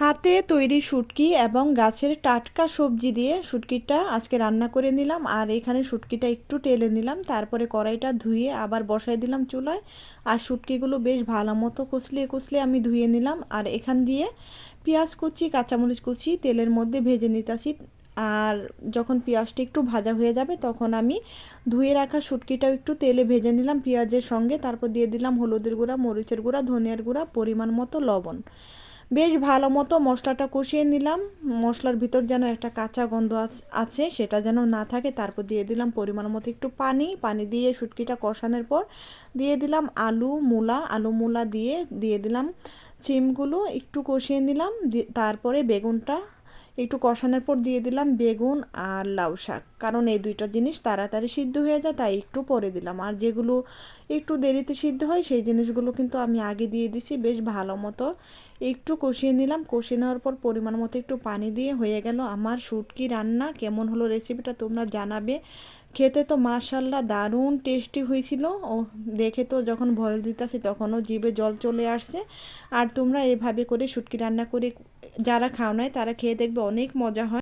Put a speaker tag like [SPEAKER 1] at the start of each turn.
[SPEAKER 1] হাতে তৈরি শুটকি এবং গাছের টাটকা সবজি দিয়ে শুটকিটা আজকে রান্না করে নিলাম। আর এখানে শুটকিটা একটু টেলে নিলাম, তারপরে কড়াইটা ধুয়ে আবার বসাই দিলাম চুলায়। আর শুটকিগুলো বেশ ভালো মতো কুচলিয়ে কুচলিয়ে আমি ধুয়ে নিলাম। আর এখান দিয়ে পেঁয়াজ কুচি, কাঁচামরিচ কুচি তেলের মধ্যে ভেজে নিতেছি। আর যখন পেঁয়াজটা একটু ভাজা হয়ে যাবে তখন আমি ধুয়ে রাখা শুটকিটাও একটু তেলে ভেজে নিলাম পেঁয়াজের সঙ্গে। তারপর দিয়ে দিলাম হলুদের গুঁড়া, মরিচের গুঁড়া, ধনিয়ার গুঁড়া, পরিমাণ মতো লবণ। বেশ ভালো মতো মশলাটা কষিয়ে নিলাম। মশলার ভিতর যেন একটা কাঁচা গন্ধ আছে সেটা যেন না থাকে, তারপর দিয়ে দিলাম পরিমাণ মতো একটু পানি। পানি দিয়ে শুটকিটা কষানোর পর দিয়ে দিলাম আলু, মূলা। আলু, মূলা দিয়ে দিয়ে দিলাম চিমগুলো একটু কষিয়ে নিলাম। তারপরে বেগুনটা একটু কষানোর পর দিয়ে দিলাম বেগুন আর লাউ শাক। কারণ এই দুইটা জিনিস তাড়াতাড়ি সিদ্ধ হয়ে যায়, তাই একটু পরে দিলাম। আর যেগুলো একটু দেরিতে সিদ্ধ হয়, সেই জিনিসগুলো কিন্তু আমি আগে দিয়ে দিছি, বেশ ভালো মতো। একটু কষিয়ে নিলাম, কষিয়ে নেওয়ার পর পরিমাণ মতো একটু পানি দিয়ে হয়ে গেল আমার শুটকি রান্না। কেমন হলো রেসিপিটা তোমরা জানাবে। খেতে তো মাশাল্লাহ দারুণ টেস্টি হয়েছিল। ও, দেখে তো যখন ভয় দিতেছি তখনও জিভে জল চলে আসছে। আর তোমরা এভাবে করে শুটকি রান্না করে যারা খাও নাই তারা খেয়ে দেখবে অনেক মজা হয়।